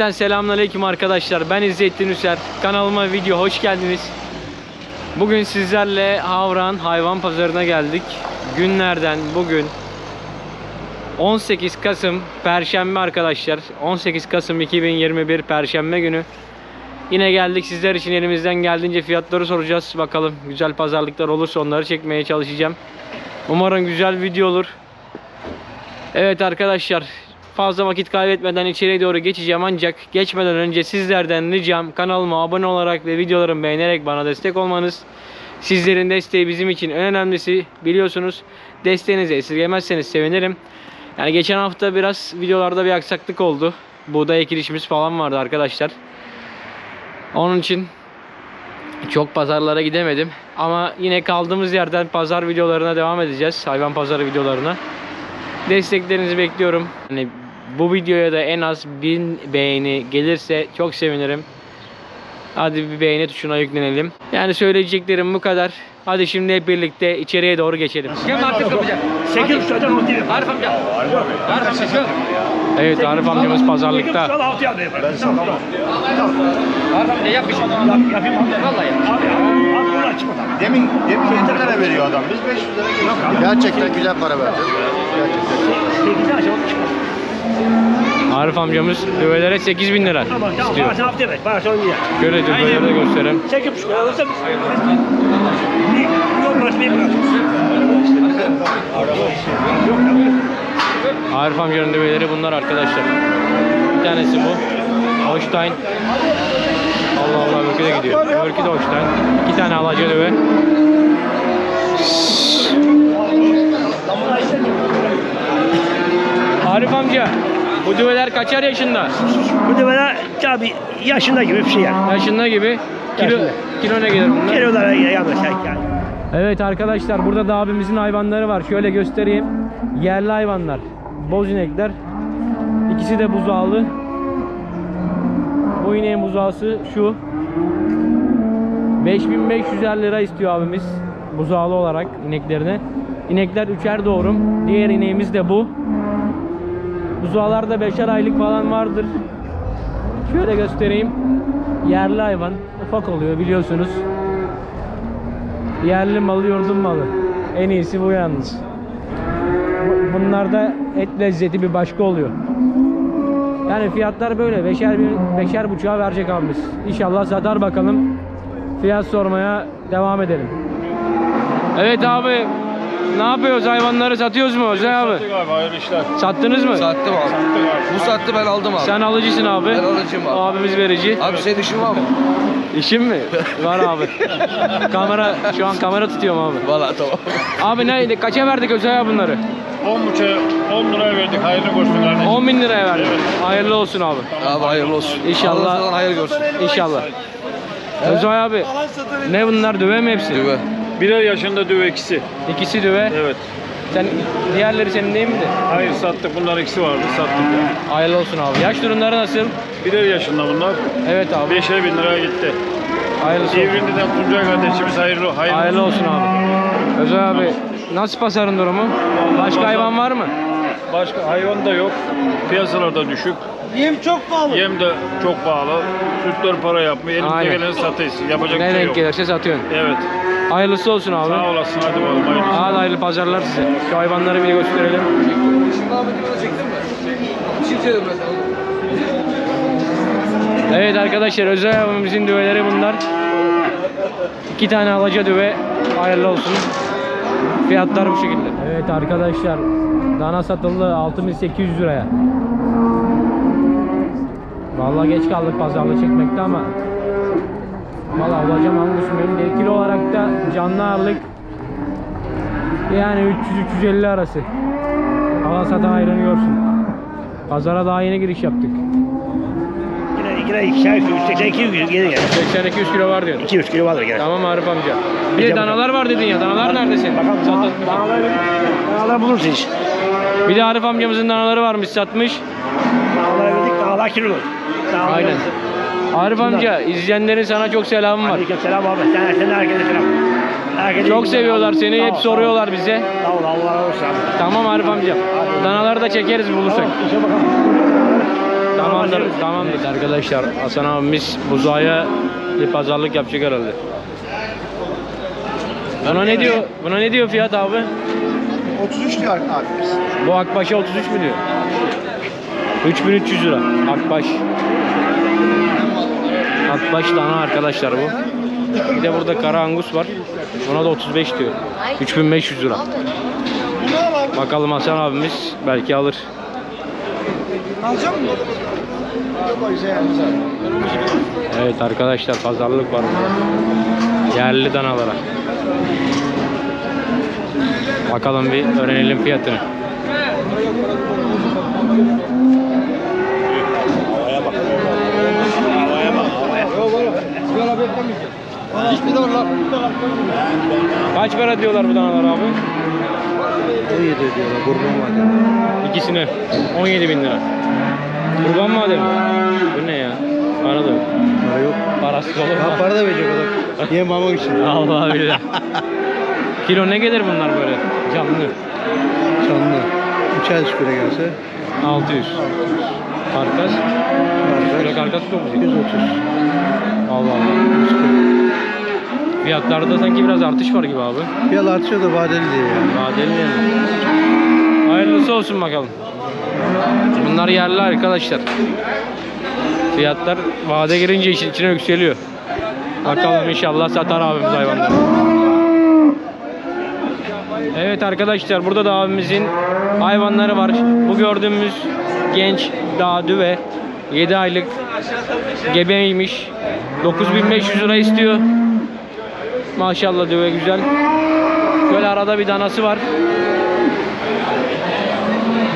Cümleten selamünaleyküm arkadaşlar. Ben İzzettin Üser. Kanalıma video hoş geldiniz. Bugün sizlerle Havran Hayvan Pazarı'na geldik. Günlerden bugün 18 Kasım Perşembe arkadaşlar. 18 Kasım 2021 Perşembe günü. Yine geldik sizler için elimizden geldiğince fiyatları soracağız. Bakalım güzel pazarlıklar olursa onları çekmeye çalışacağım. Umarım güzel video olur. Evet arkadaşlar fazla vakit kaybetmeden içeriye doğru geçeceğim ancak geçmeden önce sizlerden ricam kanalıma abone olarak ve videolarımı beğenerek bana destek olmanız. Sizlerin desteği bizim için en önemlisi biliyorsunuz. Desteğinizi esirgemezseniz sevinirim. Yani geçen hafta biraz videolarda bir aksaklık oldu. Buğday ekilişimiz falan vardı arkadaşlar. Onun için çok pazarlara gidemedim. Ama yine kaldığımız yerden pazar videolarına devam edeceğiz. Hayvan pazarı videolarına. Desteklerinizi bekliyorum. Hani bu videoya da en az 1000 beğeni gelirse çok sevinirim. Hadi bir beğeni tuşuna yüklenelim. Yani söyleyeceklerim bu kadar. Hadi şimdi hep birlikte içeriye doğru geçelim. Kim artık kapacak? Sekiz şuradan yapar. Arif amca. Arif amca. Evet Arif amcamız pazarlıkta. Şuradan altı yapar. Ben sana Arif amca yap bir şey. Yap, yapayım abi. Vallahi yap. Abi abi abi yola çıkma tabii. Demin, demin 7 lira veriyor adam. Biz 500 lira geçtik. Gerçekten güzel para verdi. Arif amcamız düvelere 8000 lira Tamam tamam. istiyor. Parasını hafta ver. Parasını onu yer. Şöyle düveleri de göstereyim. Sekiz buçuk lira alırsa bir yol. Arif amcanın düveleri bunlar arkadaşlar. Bir tanesi bu. Holstein. Allah Allah öbürkü de gidiyor. Öbürkü de Holstein. İki tane alaca düve. Arif amca bu düveler kaçar yaşında? Bu da böyle tabii yaşında gibi bir şey yani. Yaşında gibi. Kilo, Yaşında. kilo ne gelir bunlar? Kilolara yanlış yani. Evet arkadaşlar burada da abimizin hayvanları var. Şöyle göstereyim. Yerli hayvanlar. Boz inekler. İkisi de buzağlı. Bu ineğin buzağısı şu. 5500'er lira istiyor abimiz. Buzağlı olarak ineklerine. İnekler üçer doğurum. Diğer ineğimiz de bu. Buzağlarda beşer aylık falan vardır. Şöyle göstereyim. Yerli hayvan. Ufak oluyor biliyorsunuz. Yerli malı yurdun malı. En iyisi bu yalnız. Bu- Bunlarda et lezzeti bir başka oluyor. Yani fiyatlar böyle. Beşer, bir, beşer buçuğa verecek abimiz. İnşallah satar bakalım. Fiyat sormaya devam edelim. Evet abi. Ne yapıyoruz? Hayvanları satıyoruz mu Özay abi? abi hayırlı işler. Sattınız mı? Sattım abi. Bu sattı ben aldım abi. Sen alıcısın abi. Ben alıcıyım abi. Abimiz verici. Abi senin işin var mı? İşin mi? Var abi. kamera şu an kamera tutuyorum abi. Valla tamam. Abi ne kaça verdik Özay abi bunları? 10 buçuğa 10 liraya verdik. Hayırlı olsun kardeşim. 10 bin liraya verdim. Hayırlı olsun abi. Abi hayırlı olsun. İnşallah. Hayır görsün. İnşallah. Özay abi. Ne bunlar düve mi hepsi? Düve. Birer yaşında düve ikisi. İkisi düve. Evet. Sen diğerleri senin değil miydi? Hayır sattık. Bunlar ikisi vardı. Sattık. Hayırlı olsun abi. Yaş durumları nasıl? Birer yaşında bunlar. Evet abi. 5'er bin liraya gitti. Hayırlısı olsun. Devrindi'den Tuncay kardeşimiz hayırlı. Hayırlı, Hayırlı olsun abi. Özay abi nasıl pazarın durumu? Başka hayvan var mı? Başka hayvan da yok. Piyasalarda düşük. Yem çok pahalı. Yem de çok pahalı. Sütler para yapmıyor. Elimizde Aynen. geleni satayız. Yapacak Ne bir şey denk yok. gelirse satıyorsun. Evet. Hayırlısı olsun abi. Sağ olasın. Hadi bakalım. Hayırlısı. Hadi hayırlı pazarlar size. Şu hayvanları bir gösterelim. Şimdi çektin mi? Sana. Evet arkadaşlar özel abimizin düveleri bunlar. İki tane alaca düve hayırlı olsun. Fiyatlar bu şekilde. Evet arkadaşlar dana satıldı 6800 liraya. Vallahi geç kaldık pazarlığı çekmekte ama Valla alacağım Angus benim de kilo olarak da canlı ağırlık yani 300-350 arası. Ayrını görsün. Pazara daha yeni giriş yaptık. Yine yine iki ay 182 yüz geri gel. 80-200 kilo var diyorsun. 200 kilo vardır gene. Tamam Arif amca. Bir de danalar var dedin ya. Danalar nerede senin? Bakalım Satın. dağlar, dağlar bulursun iş. Bir de Arif amcamızın danaları varmış satmış. Dağlara verdik dağlar kilo olur. Dağlar Aynen. Arif amca izleyenlerin sana çok selamı var. Aleyküm selam abi. Sen, sen herkese selam. Herkese Çok seviyorlar seni. Ol, Hep soruyorlar bize. Sağ ol Allah razı olsun. Tamam Arif amcam. Danaları da çekeriz bulursak. Tamam. Tamamdır, tamamdır arkadaşlar. Hasan abimiz buzağa bir pazarlık yapacak herhalde. Buna ne diyor? Buna ne diyor fiyat abi? 33 diyor abimiz. Bu Akbaş'a 33 mü diyor? 3300 lira Akbaş. Akbaş dana arkadaşlar bu. Bir de burada kara angus var. Buna da 35 diyor. 3500 lira. Bakalım Hasan abimiz belki alır. Alacak abi. Evet arkadaşlar pazarlık var burada. Yerli danalara. Bakalım bir öğrenelim fiyatını. Hiçbir de var lan. Kaç para diyorlar bu danalar abi? 17 diyorlar kurban var. İkisine 17 bin lira. Kurban madem. Bu ne ya? Para da yok. Para yok. Parası olur Ha mu? para da verecek adam. Yem almak için. Allah bilir. Kilo ne gelir bunlar böyle? Canlı. Canlı. 3 ay şüküre gelse. 600. Karkas. Kilo karkas çok mu? 130. Allah Allah. Fiyatlarda sanki biraz artış var gibi abi. Fiyat artıyor da vadeli diye yani. Vadeli yani. Hayırlısı olsun bakalım. Bunlar yerli arkadaşlar. Fiyatlar vade girince içine yükseliyor. Bakalım inşallah satar abimiz hayvanları. Evet arkadaşlar burada da abimizin hayvanları var. Bu gördüğümüz genç dağ düve 7 aylık gebeymiş. 9500 lira istiyor. Maşallah düve güzel. Şöyle arada bir danası var.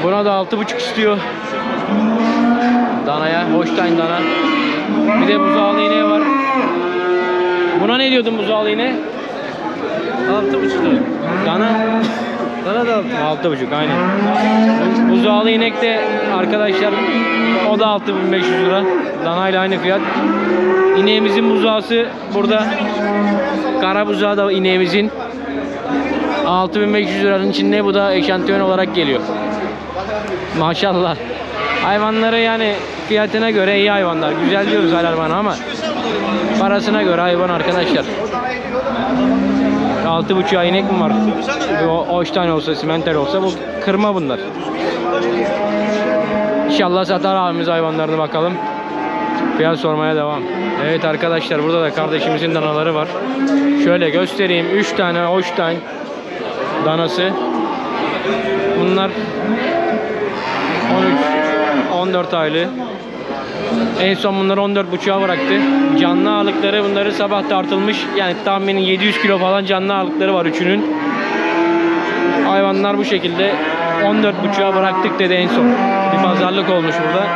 Buna da 6,5 istiyor. Danaya, Holstein dana. Bir de buzağlı ineği var. Buna ne diyordun buzağlı ineğe? 6,5 lira. Dana? Dana da 6,5 aynen. Bu- Buzağlı inek de arkadaşlar o da 6500 lira. Dana ile aynı fiyat. İneğimizin buzağısı burada. Kara buzağı da ineğimizin 6500 liranın içinde bu da eşantiyon olarak geliyor. Maşallah. Hayvanları yani fiyatına göre iyi hayvanlar. Güzel diyoruz hayvana ama parasına göre hayvan arkadaşlar. Altı buçuğa inek mi var? O Holstein olsa, simenter olsa bu kırma bunlar. İnşallah satar abimiz hayvanlarını bakalım. Fiyat sormaya devam. Evet arkadaşlar burada da kardeşimizin danaları var. Şöyle göstereyim. 3 tane Holstein danası. Bunlar 13 14 aylı. En son bunları 14 buçuğa bıraktı. Canlı ağırlıkları bunları sabah tartılmış. Yani tahmini 700 kilo falan canlı ağırlıkları var üçünün. Hayvanlar bu şekilde 14 buçuğa bıraktık dedi en son. Bir pazarlık olmuş burada.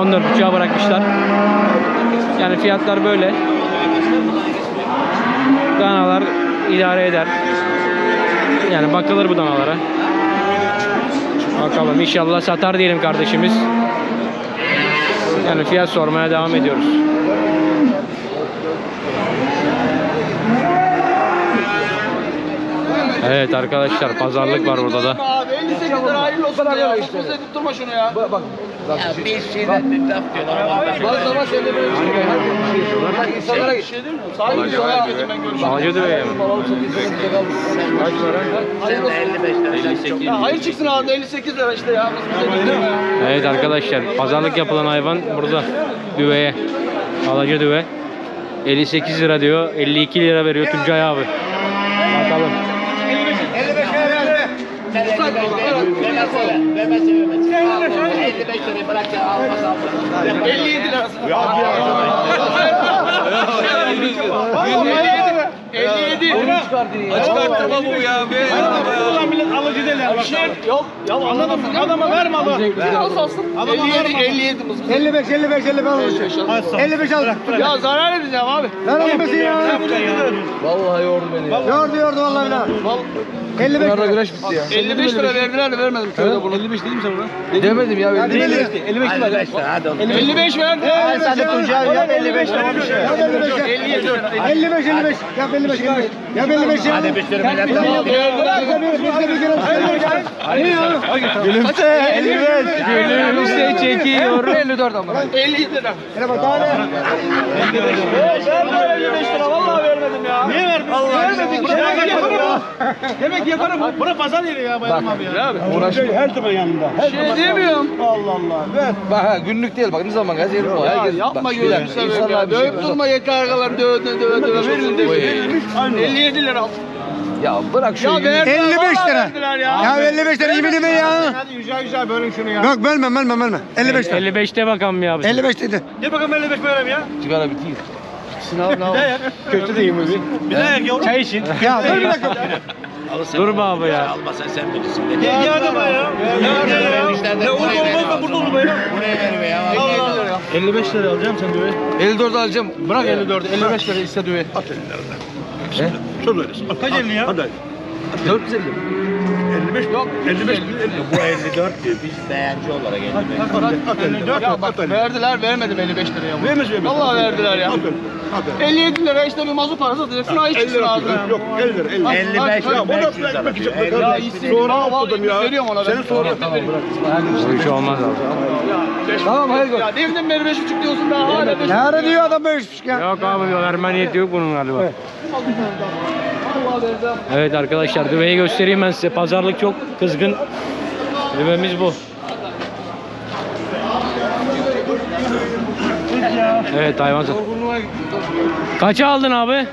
14 buçuğa bırakmışlar. Yani fiyatlar böyle. Danalar idare eder. Yani bakılır bu danalara. Bakalım inşallah satar diyelim kardeşimiz. Yani fiyat sormaya devam ediyoruz. Evet arkadaşlar pazarlık var burada da. Abi 58 lira hayırlı olsun ya. Işte. tutturma şunu ya. Bak bak. Ya bir şeyden bir laf diyorlar. Bak zaman sen de? Hayır olsun. 55 lira. 58 Ya hayır çıksın abi 58 lira işte ya. Evet arkadaşlar pazarlık yapılan hayvan burada. Düveye. Alacı düve. 58 lira diyor. 52 lira veriyor Tuncay abi. Bakalım. Sen 55 ver. Vermezse vermez. 55 lirayı bırak ya. 57 lira. Ya 57. 57. Çıkarttırma bu ya. Ulan millet alıcı derler. Bir şey yok. Ya anladım. Adama ver malı. Ver olsun olsun. 57 57 mız. 55 55 55 al. 55 al. Ya zarar edeceğim abi. Lan olmasın ya. Vallahi yordu beni ya. Yordu yordu vallahi lan. 55 lira. güreş bitti ya. 55 lira verdiler de vermedim köyde bunu. 55 dedim sana buna. Demedim ya. Hadi 55 55 55 lira. 55 lira hadi oğlum. 55 verdi. Sen de Tuncay ya 55 lira. 57 lira. 55 55 yap 55 55 yap 55 55 ya. Hadi bir sürü millet aldı. Gülümse 55. Gülümse çekiyor. 54 ama. 50 lira. Yine bak daha ne? 55 lira vallahi vermedim ya. Niye verdin? Vermedik. Demek yaparım. Demek yaparım. Bura pazar yeri ya Bayram abi ya. Abi. Uğraşma. Her zaman yanında. Her Şey diyemiyorum. Allah Allah. Ver. Bak ha günlük değil bak ne zaman gel yerim o. Ya Herkes, yapma gözünü seveyim ya. şey Dövüp durma yeter döve döve döve. Verildi. Verilmiş. Aynı. 57 lira. Ya bırak şu Ya yürü. verdiler. 55 vallahi lira. Ya. Ya 55 lira yemin ederim ya. Hadi güzel güzel bölün şunu ya. Yok bölme bölme bölme. 55 lira. 55'te bakalım bir abi. 55 dedi. Gel bakalım 55 böyle ya. Sigara bitiyor. Kötü değil mi? Bir daha yak yavrum. Çay için. Ya dur bir dakika. Dur be abi ya. Almasan sen bilirsin. Gel gel de ya. Gel ya. Ne olur olmaz da burada olur be ya. Buraya ver be ya. 55 lira alacağım sen düve. 54 alacağım. Bırak 54'ü 55 lira iste düve. Söz verirsin. Kaç 50 ya? Hadi. 450. 55 yok. 55 Bu 54 diyor. Biz beğenci olarak 55. 54 ya bak verdiler vermedim 55 liraya. Vermez vermez. Vallahi verdiler ya. Aferin. Aferin. 57 lira işte bir mazot parası atacaksın. Ay 50 çıksın lira. ağzına. Yok 50 lira. 50 lira. 55 Ya bu da 500 lira ekmek diyor. için. Ya. Sonra atladım ya. Veriyorum ona ben. Senin sonra. Bu iş olmaz abi. Tamam hayır gör. Ya deminden beri 5,5 diyorsun daha hala 5 Ne ara diyor adam 5 ya. Yok abi verme niyeti yok bunun galiba. Evet arkadaşlar düveyi göstereyim ben size. Pazarlık çok kızgın. Düvemiz bu. Evet hayvan sat. Kaça aldın abi?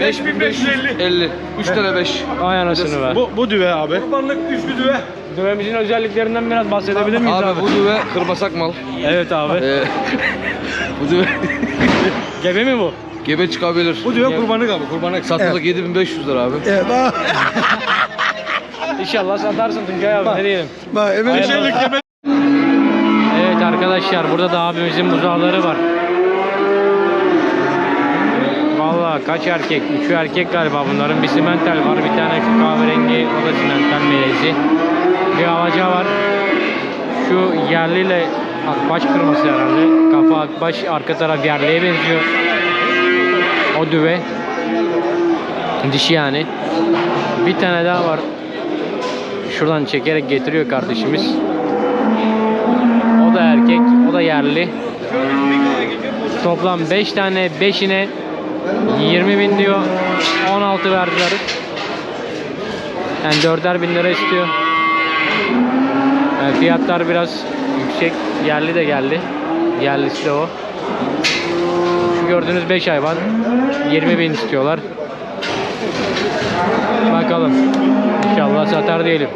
5550. 50. 3 lira 5. Ay anasını be. Bu, bu düve abi. Kurbanlık üçlü düve. Düvemizin özelliklerinden biraz bahsedebilir miyiz abi? Abi bu düve kırbasak mal. Evet abi. Ee, bu düve Gebe mi bu? Gebe çıkabilir. Bu düve kurbanlık abi. Kurbanlık. Satılık 7500 lira abi. Evet bak. İnşallah satarsın Tuncay abi ne diyelim. Bak hemen Hayırlı olsun. yeme. Evet arkadaşlar burada da abimizin buzağları var. Vallahi kaç erkek? Üçü erkek galiba bunların. Bir simental var. Bir tane şu kahverengi o da simental melezi. Bir alaca var. Şu yerliyle akbaş kırması herhalde. Kafa akbaş arka taraf yerliye benziyor. O düve. Dişi yani. Bir tane daha var. Şuradan çekerek getiriyor kardeşimiz. O da erkek, o da yerli. Toplam 5 tane 5'ine 20 bin diyor. 16 verdiler. Yani 4'er bin lira istiyor. Yani fiyatlar biraz yüksek. Yerli de geldi. Yerlisi de o. Şu gördüğünüz 5 hayvan 20 bin istiyorlar. Bakalım. İnşallah satar diyelim.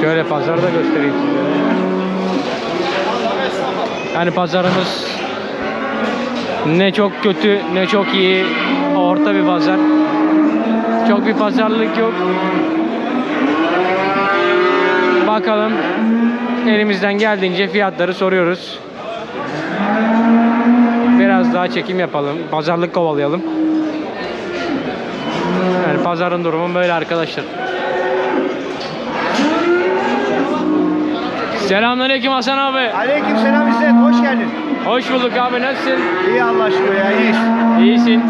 Şöyle pazarda göstereyim size. Yani pazarımız ne çok kötü ne çok iyi orta bir pazar. Çok bir pazarlık yok. Bakalım elimizden geldiğince fiyatları soruyoruz. Biraz daha çekim yapalım. Pazarlık kovalayalım. Yani pazarın durumu böyle arkadaşlar. Selamünaleyküm Hasan abi. Aleyküm selam İzzet. Hoş geldin. Hoş bulduk abi nasılsın? İyi Allah aşkına ya. iyiyiz. İyisin.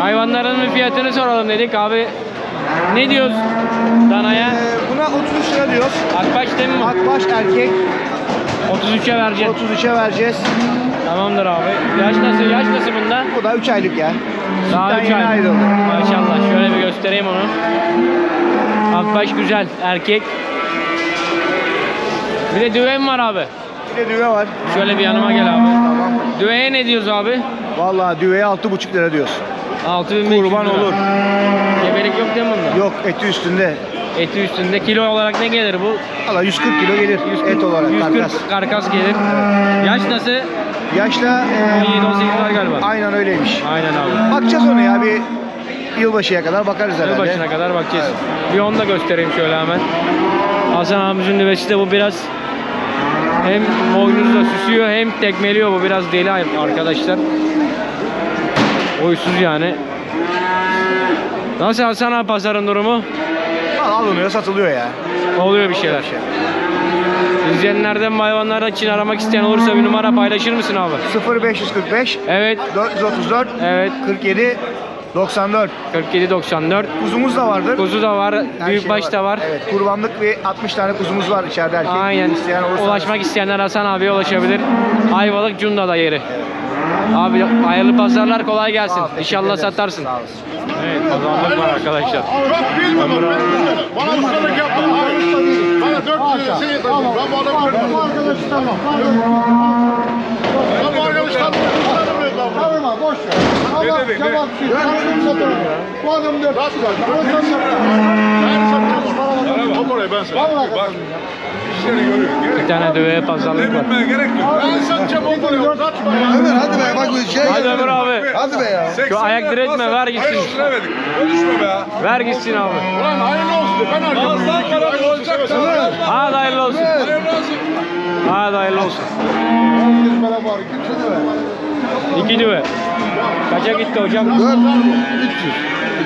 Hayvanların bir fiyatını soralım dedik abi. Ne diyoruz danaya? Ee, buna 33 lira diyoruz. Akbaş değil mi? Akbaş erkek 33'e vereceğiz. 33'e vereceğiz. Tamamdır abi. Yaş nasıl? Yaş nasıl bunda? Bu da 3 aylık ya. Daha Sütten 3 yeni ay. ayrıldı. Maşallah. Şöyle bir göstereyim onu. Akbaş güzel. Erkek. Bir de düven var abi. Bir de düve var. Şöyle bir yanıma gel abi. Tamam. Düveye ne diyoruz abi? Vallahi düveye 6,5 lira diyoruz. 6500 Kurban lira. olur. Gebelik yok değil mi bunda? Yok eti üstünde. Eti üstünde. Kilo olarak ne gelir bu? Valla 140 kilo gelir 140, et olarak 140 karkas. karkas gelir. Yaş nasıl? Yaşta e, 17-18 var galiba. aynen öyleymiş. Aynen abi. Bakacağız onu ya bir yılbaşıya kadar bakarız herhalde. Yılbaşına kadar bakacağız. Bir onu da göstereyim şöyle hemen. Hasan abimizin nüvesi de bu biraz hem boynuzla süsüyor hem tekmeliyor bu biraz deli arkadaşlar. Oysuz yani. Nasıl Hasan abi pazarın durumu? Alınıyor satılıyor ya. Oluyor bir şeyler. İzleyenlerden ve için aramak isteyen olursa bir numara paylaşır mısın abi? 0545 Evet. 434 Evet. 47 94. 47 94. Kuzumuz da vardır. Kuzu da var. Her büyük şey baş da var. Evet. Kurbanlık bir 60 tane kuzumuz var içeride erkek. Aynen. İsteyen olursa Ulaşmak isteyenler Hasan abiye ulaşabilir. Ayvalık Cunda'da yeri. Abi hayırlı pazarlar kolay gelsin. Ol, İnşallah satarsın. Sağ olasın. Evet, pazarlık var arkadaşlar. Çok bilmiyorum. Bana ustalık yaptın. Ayrılmadın. 4 lira e, şey yapayım. Ben bu adamı görmüyorum. Bu arkadaşı tamam. Ben bu arkadaşı tanımıyorum. Tanımıyorum ben bunu. Tanıma boş ver. Adam cevapsız. Tanıdım satarım. Bu adam dört. Ama sen Ben satacağım onu. O parayı ben satacağım. Vallahi Bak. Bir tane düveye pazarlık var. Bilmeye gerek yok. Ben satacağım o parayı. Uzatma ya. Ömer hadi be bak bu şey. Hadi Ömür abi. Hadi be ya. Şu ayak diretme, ver gitsin. Hayır olsun verdik. Konuşma be ya. Ver gitsin abi. Ulan hayırlı olsun. Ben. Az daha para olacak. Hadi hayırlı olsun. Hayırlı olsun. Hadi hayırlı olsun. Herkes bana var. Kimse de ver. İki düve. Kaça gitti hocam? 300.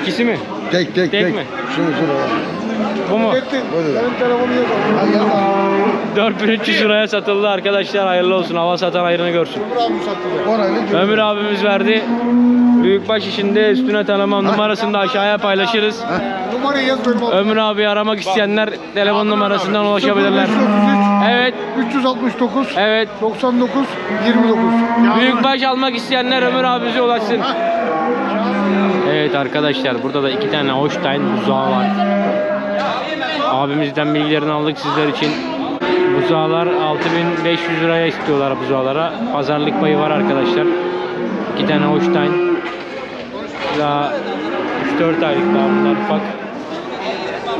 İkisi mi? Tek tek Tek mi? Şunu şunu. Bu mu? Benim telefonu yazalım. Ha yazalım. 4300 liraya satıldı arkadaşlar. Hayırlı olsun. Hava satan hayrını görsün. Ömür abimiz verdi. Büyükbaş işinde üstüne tanıma numarasını da aşağıya paylaşırız. Numarayı yaz benim abi. Ömür abi aramak isteyenler telefon numarasından ulaşabilirler. 0533 Evet, 369 evet. 99 29. Büyükbaş almak isteyenler Ömür abimize ulaşsın. Evet arkadaşlar burada da iki tane Holstein buzağı var. Abimizden bilgilerini aldık sizler için. Buzağlar 6500 liraya istiyorlar buzağlara. Pazarlık payı var arkadaşlar. İki tane Holstein. Daha 3-4 aylık daha bunlar ufak.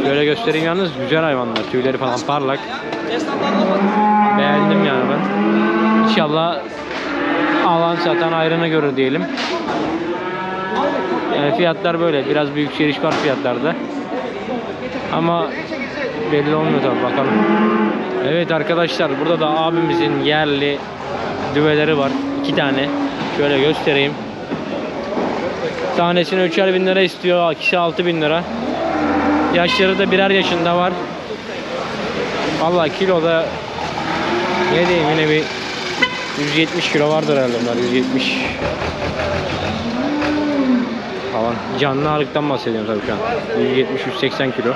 Şöyle göstereyim yalnız güzel hayvanlar. Tüyleri falan parlak. Beğendim yani ben. İnşallah alan satan ayrını görür diyelim. Yani fiyatlar böyle. Biraz büyük yükseliş var fiyatlarda. Ama belli olmuyor tabii bakalım. Evet arkadaşlar burada da abimizin yerli düveleri var. iki tane. Şöyle göstereyim. Tanesini üçer bin lira istiyor. Kişi altı bin lira. Yaşları da birer yaşında var. Vallahi kiloda ne diyeyim yine bir 170 kilo vardır herhalde bunlar 170 falan. Canlı ağırlıktan bahsediyorum tabii şu an. 170-180 kilo.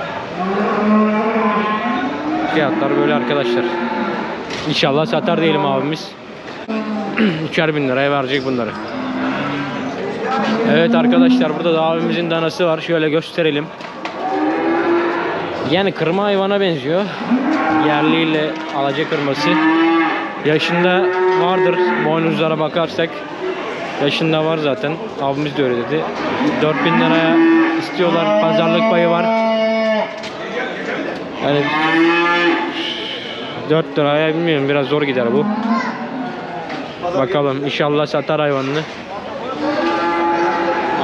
Fiyatlar böyle arkadaşlar. İnşallah satar diyelim abimiz. Üçer bin liraya verecek bunları. Evet arkadaşlar burada da abimizin danası var. Şöyle gösterelim. Yani kırma hayvana benziyor. Yerliyle alaca kırması. Yaşında vardır. Boynuzlara bakarsak yaşında var zaten. Abimiz de öyle dedi. 4000 liraya istiyorlar. Pazarlık payı var. Yani 4 liraya bilmiyorum biraz zor gider bu. Bakalım inşallah satar hayvanını.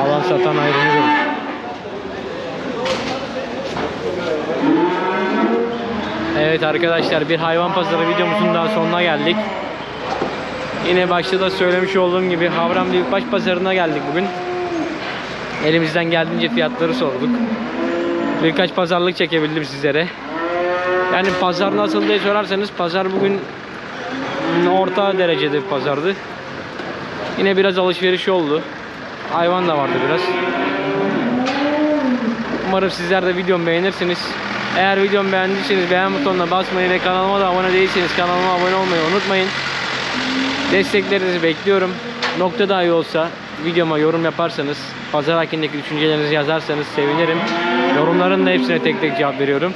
Alan satan ayrını görür. Evet arkadaşlar bir hayvan pazarı videomuzun daha sonuna geldik. Yine başta da söylemiş olduğum gibi Havran Büyükbaş Pazarı'na geldik bugün. Elimizden geldiğince fiyatları sorduk. Birkaç pazarlık çekebildim sizlere. Yani pazar nasıl diye sorarsanız pazar bugün orta derecede pazardı. Yine biraz alışveriş oldu. Hayvan da vardı biraz. Umarım sizler de videomu beğenirsiniz. Eğer videomu beğendiyseniz beğen butonuna basmayı ve kanalıma da abone değilseniz kanalıma abone olmayı unutmayın. Desteklerinizi bekliyorum. Nokta dahi olsa videoma yorum yaparsanız, pazar hakkındaki düşüncelerinizi yazarsanız sevinirim. Yorumların da hepsine tek tek cevap veriyorum.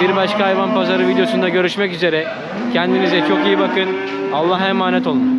Bir başka hayvan pazarı videosunda görüşmek üzere. Kendinize çok iyi bakın. Allah'a emanet olun.